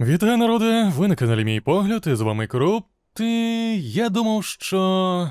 Вітаю, народи! Ви на каналі Мій Погляд, і з вами Круп. І я думав, що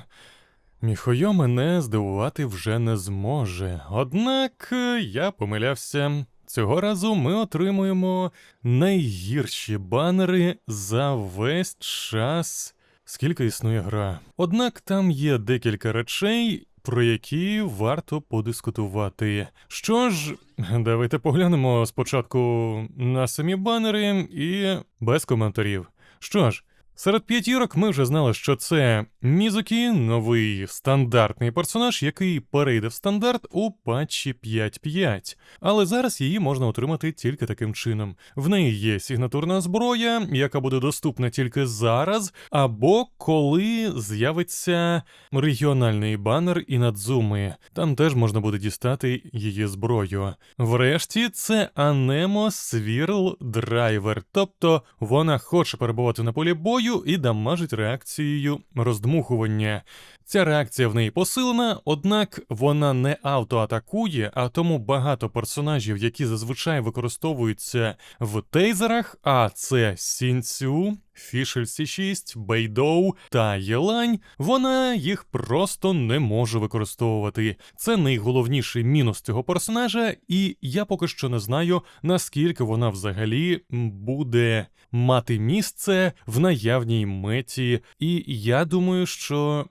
Міхойо мене здивувати вже не зможе. Однак е, я помилявся. Цього разу ми отримуємо найгірші банери за весь час, скільки існує гра. Однак там є декілька речей, про які варто подискутувати. Що ж, давайте поглянемо спочатку на самі банери і без коментарів. Що ж, серед п'ятірок ми вже знали, що це Мізукі, новий стандартний персонаж, який перейде в стандарт у патчі 5.5. Але зараз її можна отримати тільки таким чином. В неї є сигнатурна зброя, яка буде доступна тільки зараз, або коли з'явиться регіональний банер Інадзуми. Там теж можна буде дістати її зброю. Врешті, це Анемо Свірл Драйвер, тобто вона хоче перебувати на полі бою і дамажить реакцією роздмухування. Ця реакція в неї посилена, однак вона не автоатакує, а тому багато персонажів, які зазвичай використовуються в тейзерах, а це Сінцю, Фішель Сі6, Бейдоу та Єлань, вона їх просто не може використовувати. Це найголовніший мінус цього персонажа, і я поки що не знаю, наскільки вона взагалі буде мати місце в наявній меті, і я думаю, що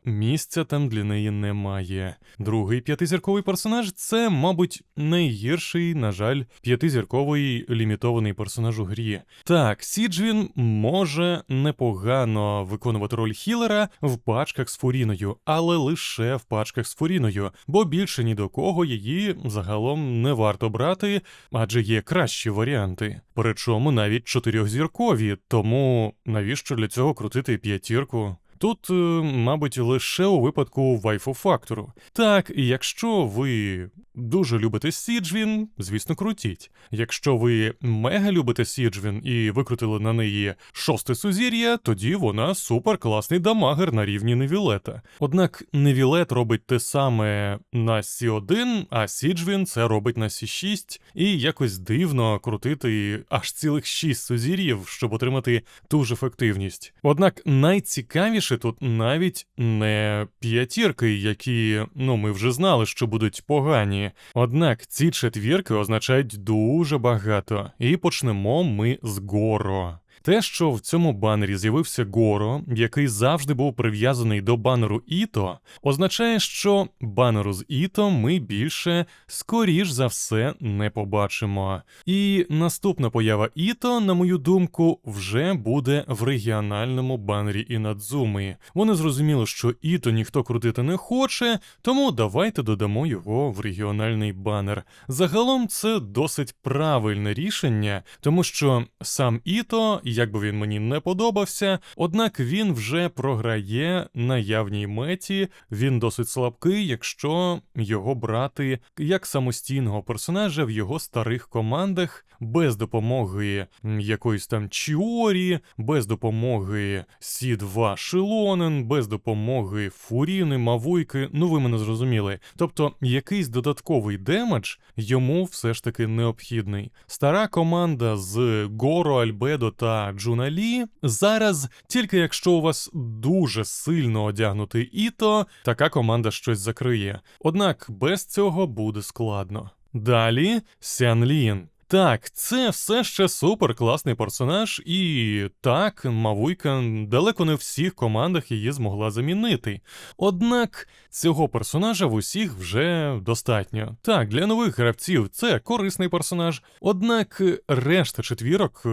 місця там для неї немає. Другий п'ятизірковий персонаж це, мабуть, найгірший, на жаль, п'ятизірковий лімітований персонаж у грі. Так, Сіджвін може непогано виконувати роль хілера в пачках з Фуріною, але лише в пачках з Фуріною, бо більше ні до кого її загалом не варто брати, адже є кращі варіанти. Причому навіть чотирьохзіркові, тому навіщо для цього крутити п'ятірку? Тут, е, мабуть, лише у випадку вайфу фактору. Так, якщо ви дуже любите Сіджвін, звісно, крутіть. Якщо ви мега любите Сіджвін і викрутили на неї шосте сузір'я, тоді вона супер класний дамагер на рівні Невілета. Однак Невілет робить те саме на Сі1, а Сіджвін це робить на Сі6, і якось дивно крутити аж цілих шість сузір'їв, щоб отримати ту ж ефективність. Однак найцікавіше тут навіть не п'ятірки, які, ну ми вже знали, що будуть погані. Однак ці четвірки означають дуже багато, і почнемо ми з Горо. Те, що в цьому банері з'явився Горо, який завжди був прив'язаний до банеру Іто, означає, що банеру з Іто ми більше, скоріш за все, не побачимо. І наступна поява Іто, на мою думку, вже буде в регіональному банері Інадзуми. Вони зрозуміли, що Іто ніхто крутити не хоче, тому давайте додамо його в регіональний банер. Загалом це досить правильне рішення, тому що сам Іто, як би він мені не подобався, однак він вже програє наявній меті. Він досить слабкий, якщо його брати як самостійного персонажа в його старих командах, без допомоги якоїсь там Чіорі, без допомоги Сі 2 Шилонен, без допомоги Фуріни, Мавуйки. Ну ви мене зрозуміли. Тобто якийсь додатковий демедж йому все ж таки необхідний. Стара команда з Горо, Альбедо та Джуналі зараз, тільки якщо у вас дуже сильно одягнутий Іто, така команда щось закриє. Однак без цього буде складно. Далі Сянлін. Так, це все ще супер класний персонаж, і так, Мавуйка далеко не всіх командах її змогла замінити. Однак цього персонажа в усіх вже достатньо. Так, для нових гравців це корисний персонаж, однак решта четвірок.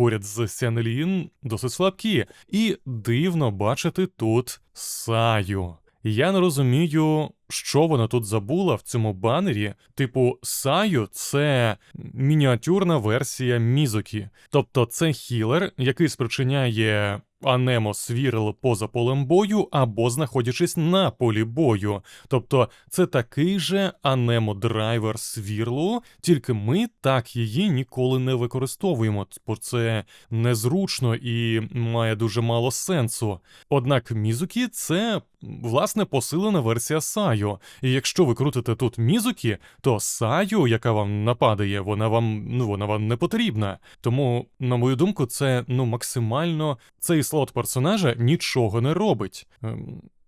Поряд з Сянлін досить слабкі, і дивно бачити тут Саю. Я не розумію, що вона тут забула в цьому банері. Типу, Саю це мініатюрна версія Мізокі. Тобто це хілер, який спричиняє анемо свірил поза полем бою або знаходячись на полі бою. Тобто це такий же анемо драйвер свірлу, тільки ми так її ніколи не використовуємо, бо це незручно і має дуже мало сенсу. Однак Мізукі це власне посилена версія Саю. І якщо ви крутите тут мізуки, то Саю, яка вам нападає, вона вам ну вона вам не потрібна. Тому, на мою думку, це ну максимально цей слот персонажа нічого не робить.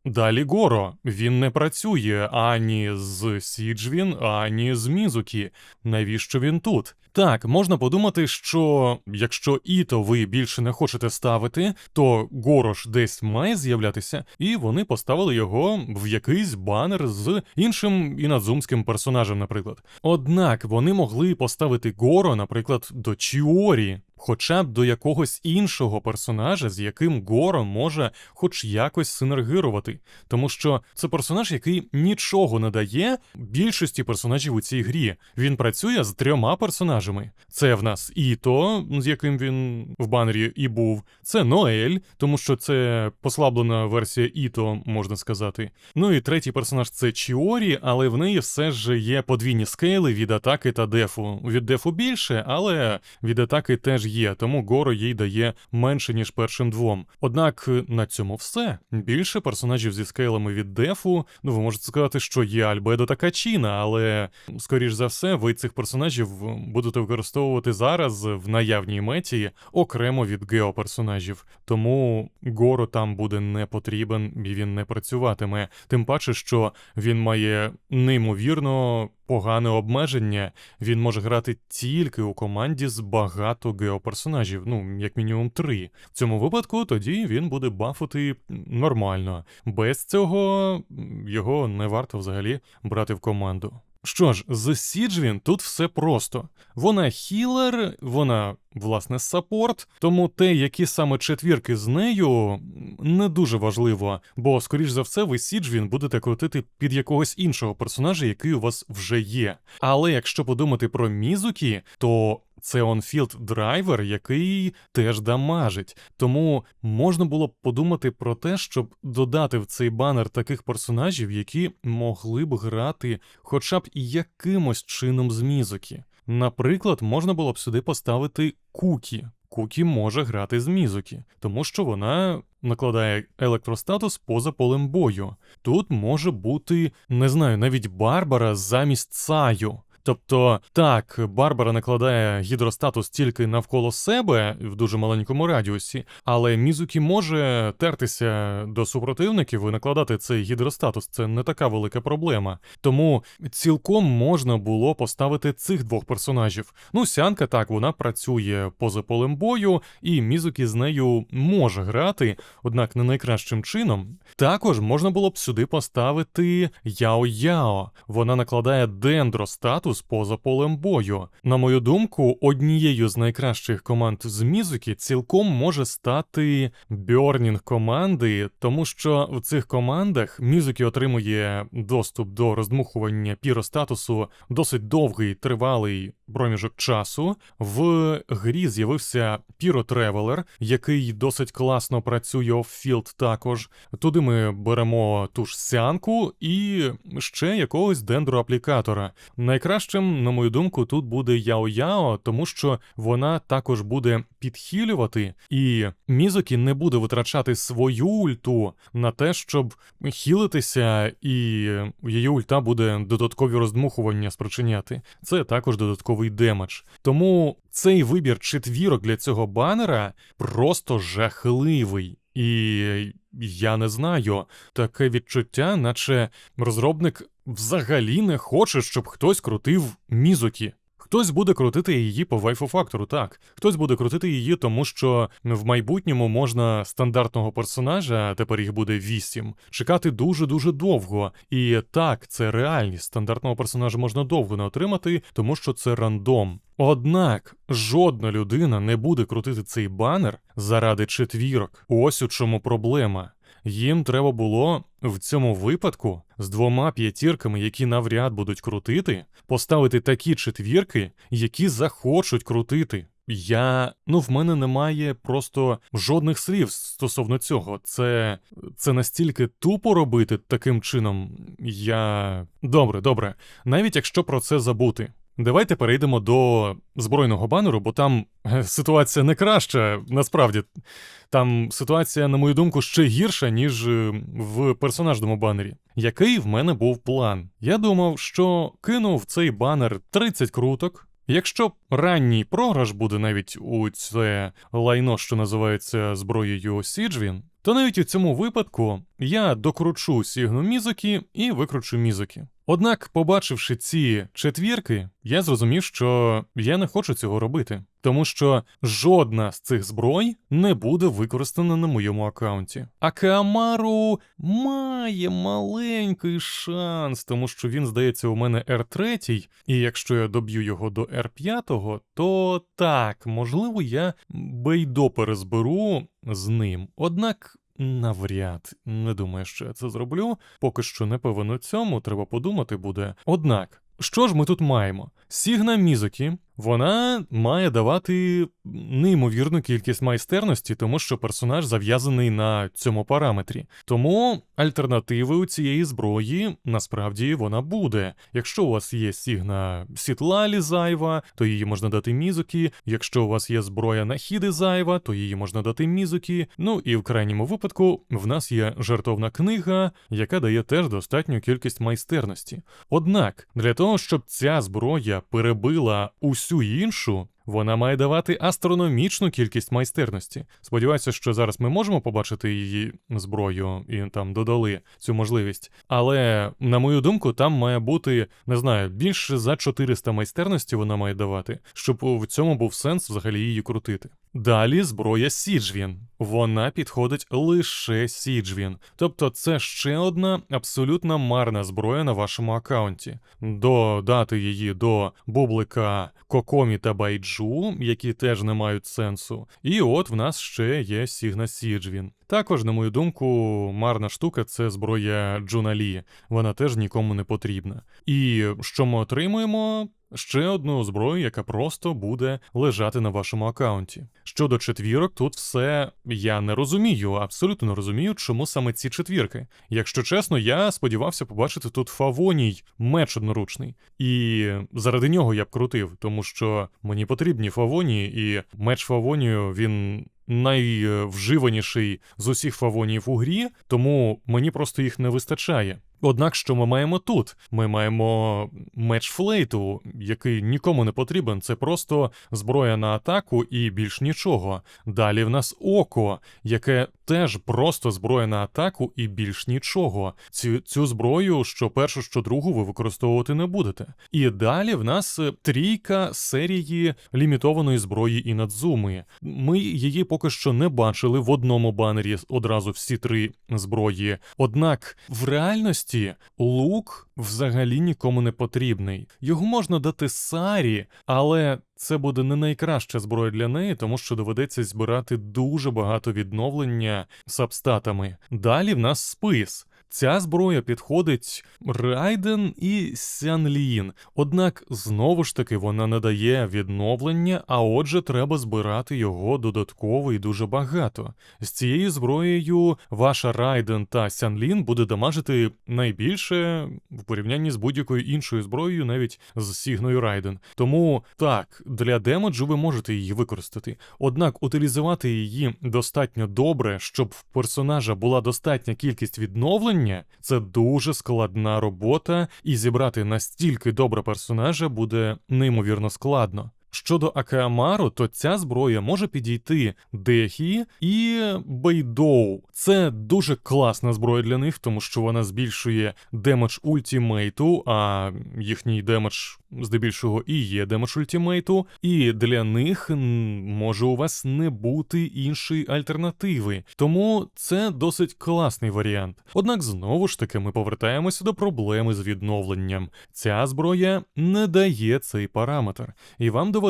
Далі Горо. Він не працює ані з Сіджвін, ані з Мізукі. Навіщо він тут? Так, можна подумати, що якщо Іто ви більше не хочете ставити, то Горош десь має з'являтися, і вони поставили його в якийсь банер з іншим інадзумським персонажем, наприклад. Однак вони могли поставити Горо, наприклад, до Чіорі. Хоча б до якогось іншого персонажа, з яким Горо може хоч якось синергирувати, тому що це персонаж, який нічого не дає більшості персонажів у цій грі. Він працює з трьома персонажами. Це в нас Іто, з яким він в банері і був. Це Ноель, тому що це послаблена версія Іто, можна сказати. Ну і третій персонаж це Чіорі, але в неї все ж є подвійні скейли від атаки та дефу. Від дефу більше, але від атаки теж є, тому Горо їй дає менше, ніж першим двом. Однак на цьому все. Більше персонажів зі скейлами від дефу. Ну, ви можете сказати, що є Альбедо та Качіна, але скоріш за все, ви цих персонажів будете використовувати зараз в наявній меті окремо від геоперсонажів. Тому Горо там буде не потрібен і він не працюватиме. Тим паче, що він має неймовірно погане обмеження. Він може грати тільки у команді з багато геоперсонажів, ну як мінімум три. В цьому випадку тоді він буде бафути нормально. Без цього його не варто взагалі брати в команду. Що ж, з Сіджвін тут все просто. Вона хілер, вона, власне, саппорт, тому те, які саме четвірки з нею, не дуже важливо, бо, скоріш за все, ви Сіджвін будете крутити під якогось іншого персонажа, який у вас вже є. Але якщо подумати про Мізукі, то це онфілд драйвер, який теж дамажить. Тому можна було б подумати про те, щоб додати в цей банер таких персонажів, які могли б грати хоча б якимось чином з Мізукі. Наприклад, можна було б сюди поставити Кукі. Кукі може грати з Мізукі, тому що вона накладає електростатус поза полем бою. Тут може бути, не знаю, навіть Барбара замість Цаю. Тобто, так, Барбара накладає гідростатус тільки навколо себе в дуже маленькому радіусі, але Мізукі може тертися до супротивників і накладати цей гідростатус. Це не така велика проблема. Тому цілком можна було поставити цих двох персонажів. Ну, сянка так, вона працює поза полем бою, і Мізукі з нею може грати, однак не найкращим чином. Також можна було б сюди поставити Яо-Яо. Вона накладає дендростатус поза полем бою. На мою думку, однією з найкращих команд з Мізуки цілком може стати Бьорнінг команди, тому що в цих командах Мізуки отримує доступ до роздмухування піростатусу досить довгий тривалий проміжок часу. В грі з'явився Піротревелер, який досить класно працює в також. Туди ми беремо ту ж сянку і ще якогось дендроаплікатора. Найкращим, на мою думку, тут буде Яо-Яо, тому що вона також буде підхилювати, і Мізокі не буде витрачати свою ульту на те, щоб хілитися, і її ульта буде додаткові роздмухування спричиняти. Це також додатковий демедж. Тому цей вибір четвірок для цього банера просто жахливий. І я не знаю, таке відчуття, наче розробник взагалі не хоче, щоб хтось крутив Мізукі. Хтось буде крутити її по вайфу фактору, так. Хтось буде крутити її, тому що в майбутньому можна стандартного персонажа, а тепер їх буде вісім, чекати дуже-дуже довго. І так, це реальність. Стандартного персонажа можна довго не отримати, тому що це рандом. Однак жодна людина не буде крутити цей банер заради четвірок. Ось у чому проблема. Їм треба було в цьому випадку з двома п'ятірками, які навряд будуть крутити, поставити такі четвірки, які захочуть крутити. Я ну в мене немає просто жодних слів стосовно цього. Це це настільки тупо робити таким чином. Я добре, добре, навіть якщо про це забути. Давайте перейдемо до збройного банеру, бо там е, ситуація не краща. Насправді, там ситуація, на мою думку, ще гірша, ніж е, в персонажному банері. Який в мене був план? Я думав, що кинув в цей банер 30 круток. Якщо ранній програш буде навіть у це лайно, що називається зброєю Сіджвін, то навіть у цьому випадку я докручу Сігну Мізокі і викручу Мізокі. Однак, побачивши ці четвірки, я зрозумів, що я не хочу цього робити, тому що жодна з цих зброй не буде використана на моєму аккаунті. А Кеамару має маленький шанс, тому що він, здається, у мене R3, і якщо я доб'ю його до R5, то так, можливо, я бейдо перезберу з ним. Однак. Навряд не думаю, що я це зроблю. Поки що не певен у цьому, треба подумати буде. Однак, що ж ми тут маємо? Сігна Мізокі, вона має давати неймовірну кількість майстерності, тому що персонаж зав'язаний на цьому параметрі. Тому альтернативи у цієї зброї насправді вона буде. Якщо у вас є сігна Сітлалі зайва, то її можна дати Мізокі. Якщо у вас є зброя Нахіди зайва, то її можна дати Мізокі. Ну і в крайньому випадку в нас є жартовна книга, яка дає теж достатню кількість майстерності. Однак для того, щоб ця зброя перебила усю іншу, вона має давати астрономічну кількість майстерності. Сподіваюся, що зараз ми можемо побачити її зброю і там додали цю можливість. Але, на мою думку, там має бути, не знаю, більше за 400 майстерності вона має давати, щоб в цьому був сенс взагалі її крутити. Далі зброя Сіджвін. Вона підходить лише Сіджвін. Тобто це ще одна абсолютно марна зброя на вашому аккаунті. Додати її до бублика Кокомі та Байджу, які теж не мають сенсу. І от в нас ще є Сігна Сіджвін. Також, на мою думку, марна штука це зброя Джуналі. Вона теж нікому не потрібна. І що ми отримуємо? Ще одну зброю, яка просто буде лежати на вашому аккаунті. Щодо четвірок, тут все я не розумію, абсолютно не розумію, чому саме ці четвірки. Якщо чесно, я сподівався побачити тут фавоній меч одноручний. І заради нього я б крутив, тому що мені потрібні фавонії, і меч фавонію він. Найвживаніший з усіх фавонів у грі, тому мені просто їх не вистачає. Однак, що ми маємо тут? Ми маємо меч флейту, який нікому не потрібен. Це просто зброя на атаку і більш нічого. Далі в нас око, яке теж просто зброя на атаку і більш нічого. Цю цю зброю, що першу, що другу, ви використовувати не будете. І далі в нас трійка серії лімітованої зброї і надзуми. Ми її поки що не бачили в одному банері одразу всі три зброї. Однак в реальності лук взагалі нікому не потрібний. Його можна дати Сарі, але це буде не найкраща зброя для неї, тому що доведеться збирати дуже багато відновлення сабстатами. Далі в нас спис. Ця зброя підходить Райден і Сянлін, однак знову ж таки вона не дає відновлення, а отже, треба збирати його додатково і дуже багато. З цією зброєю ваша Райден та Сянлін буде дамажити найбільше в порівнянні з будь-якою іншою зброєю, навіть з Сігною Райден. Тому так, для демеджу ви можете її використати. Однак утилізувати її достатньо добре, щоб в персонажа була достатня кількість відновлень це дуже складна робота, і зібрати настільки добре персонажа буде неймовірно складно. Щодо Акеамару, то ця зброя може підійти Дехі і Бейдоу. Це дуже класна зброя для них, тому що вона збільшує демедж ультімейту, а їхній демедж здебільшого і є демедж ультімейту, і для них може у вас не бути іншої альтернативи. Тому це досить класний варіант. Однак знову ж таки ми повертаємося до проблеми з відновленням. Ця зброя не дає цей параметр, і вам доведеться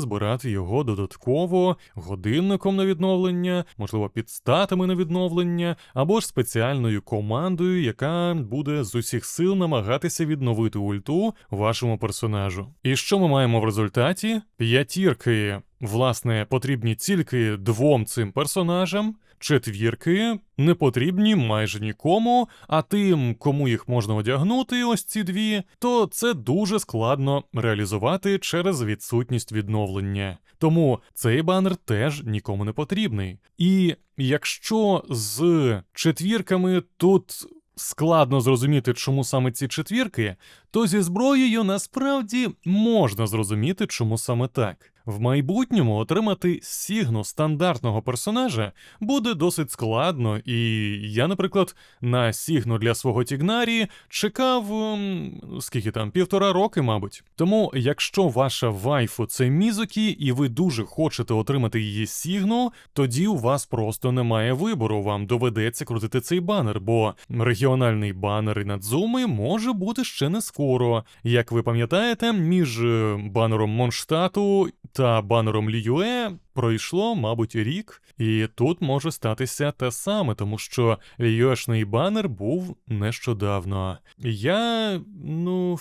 збирати його додатково годинником на відновлення, можливо, підстатами на відновлення, або ж спеціальною командою, яка буде з усіх сил намагатися відновити ульту вашому персонажу. І що ми маємо в результаті? П'ятірки. Власне, потрібні тільки двом цим персонажам. Четвірки не потрібні майже нікому, а тим, кому їх можна одягнути, ось ці дві, то це дуже складно реалізувати через відсутність відновлення. Тому цей банер теж нікому не потрібний. І якщо з четвірками тут складно зрозуміти, чому саме ці четвірки, то зі зброєю насправді можна зрозуміти, чому саме так. В майбутньому отримати сігну стандартного персонажа буде досить складно, і я, наприклад, на сігну для свого Тігнарі чекав ем, скільки там, півтора роки, мабуть. Тому, якщо ваша вайфу це Мізукі, і ви дуже хочете отримати її сігну, тоді у вас просто немає вибору. Вам доведеться крутити цей банер, бо регіональний банер і Надзуми може бути ще не скоро. Як ви пам'ятаєте, між е, банером Монштату та банером Ліюе пройшло, мабуть, рік, і тут може статися те саме, тому що Ліюешний банер був нещодавно. Я, ну.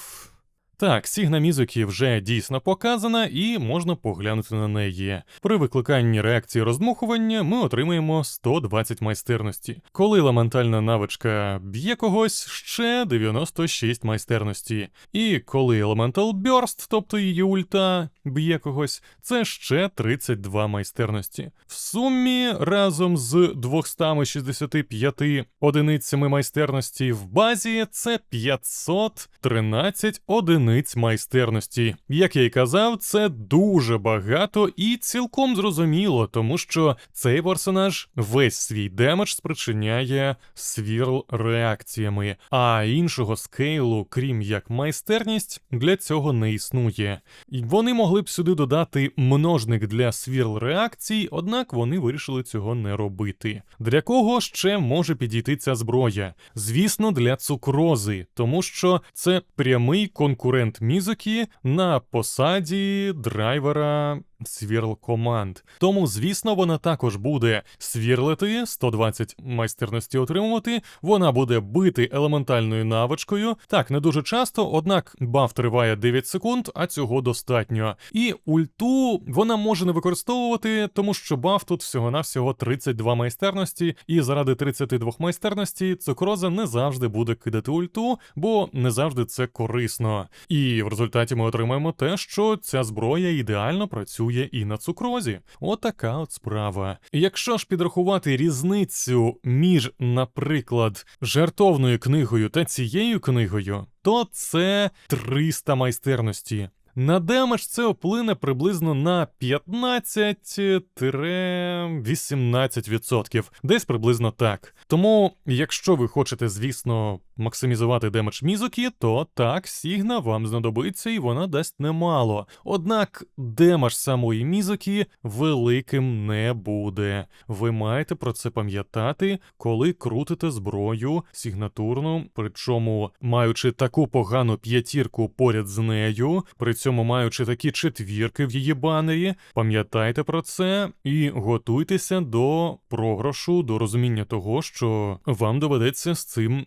Так, Сігна Мізукі вже дійсно показана, і можна поглянути на неї. При викликанні реакції роздмухування ми отримаємо 120 майстерності. Коли елементальна навичка б'є когось, ще 96 майстерності. І коли Elemental Burst, тобто її ульта, б'є когось, це ще 32 майстерності. В сумі разом з 265 одиницями майстерності в базі це 513 одиниць майстерності. Як я й казав, це дуже багато і цілком зрозуміло, тому що цей персонаж весь свій демедж спричиняє свірл реакціями, а іншого скейлу, крім як майстерність, для цього не існує. Вони могли б сюди додати множник для свірл реакцій, однак вони вирішили цього не робити. Для кого ще може підійти ця зброя? Звісно, для цукрози, тому що це прямий конкурент Мізукі на посаді драйвера свірл команд. Тому, звісно, вона також буде свірлити 120 майстерності отримувати. Вона буде бити елементальною навичкою. Так, не дуже часто, однак баф триває 9 секунд, а цього достатньо. І ульту вона може не використовувати, тому що баф тут всього-навсього 32 майстерності, і заради 32 майстерності цукроза не завжди буде кидати ульту, бо не завжди це корисно. І в результаті ми отримаємо те, що ця зброя ідеально працює і на цукрозі. Отака от справа. Якщо ж підрахувати різницю між, наприклад, жартовною книгою та цією книгою, то це 300 майстерності. На демедж це вплине приблизно на 15-18%, десь приблизно так. Тому, якщо ви хочете, звісно, максимізувати демедж Мізукі, то так, Сігна вам знадобиться і вона дасть немало. Однак демедж самої Мізукі великим не буде. Ви маєте про це пам'ятати, коли крутите зброю сігнатурну, причому маючи таку погану п'ятірку поряд з нею, при цьому маючи такі четвірки в її банері, пам'ятайте про це і готуйтеся до програшу, до розуміння того, що вам доведеться з цим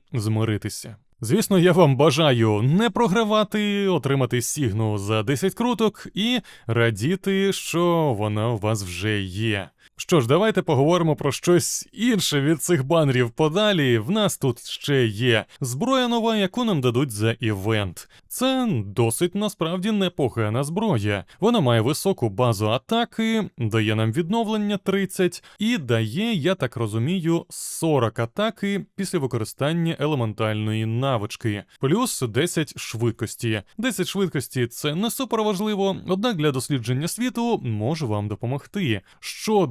змиритися. Звісно, я вам бажаю не програвати, отримати сігну за 10 круток і радіти, що вона у вас вже є. Що ж, давайте поговоримо про щось інше від цих банерів подалі. В нас тут ще є зброя нова, яку нам дадуть за івент. Це досить насправді непогана зброя. Вона має високу базу атаки, дає нам відновлення 30 і дає, я так розумію, 40 атаки після використання елементальної навички, плюс 10 швидкості. 10 швидкості це не супер важливо, однак для дослідження світу може вам допомогти.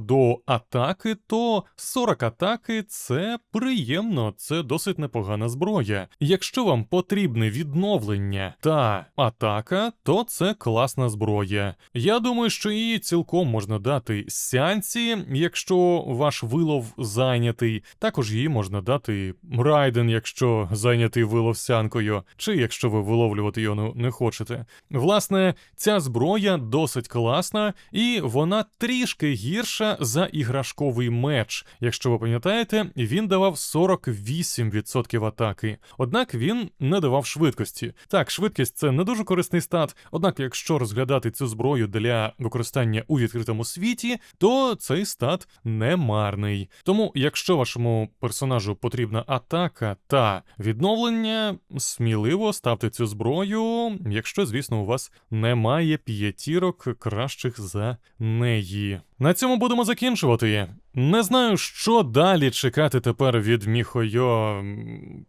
Щодо атаки, то 40 атаки це приємно, це досить непогана зброя. Якщо вам потрібне відновлення та атака, то це класна зброя. Я думаю, що її цілком можна дати сянці, якщо ваш вилов зайнятий. Також її можна дати райден, якщо зайнятий вилов сянкою, чи якщо ви виловлювати його не хочете. Власне, ця зброя досить класна, і вона трішки гірша, за іграшковий меч. Якщо ви пам'ятаєте, він давав 48% атаки. Однак він не давав швидкості. Так, швидкість це не дуже корисний стат. Однак, якщо розглядати цю зброю для використання у відкритому світі, то цей стат не марний. Тому, якщо вашому персонажу потрібна атака та відновлення, сміливо ставте цю зброю, якщо, звісно, у вас немає п'ятірок кращих за неї. На цьому будемо закінчувати. Не знаю, що далі чекати тепер від Міхойо,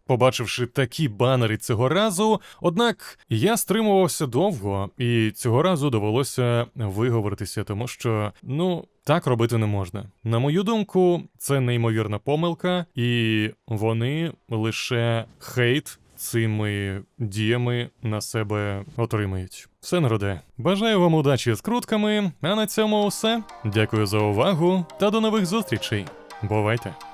побачивши такі банери цього разу. Однак я стримувався довго, і цього разу довелося виговоритися, тому що, ну, так робити не можна. На мою думку, це неймовірна помилка, і вони лише хейт цими діями на себе отримають. Все народе. Бажаю вам удачі з крутками, а на цьому все. Дякую за увагу та до нових зустрічей. Бувайте!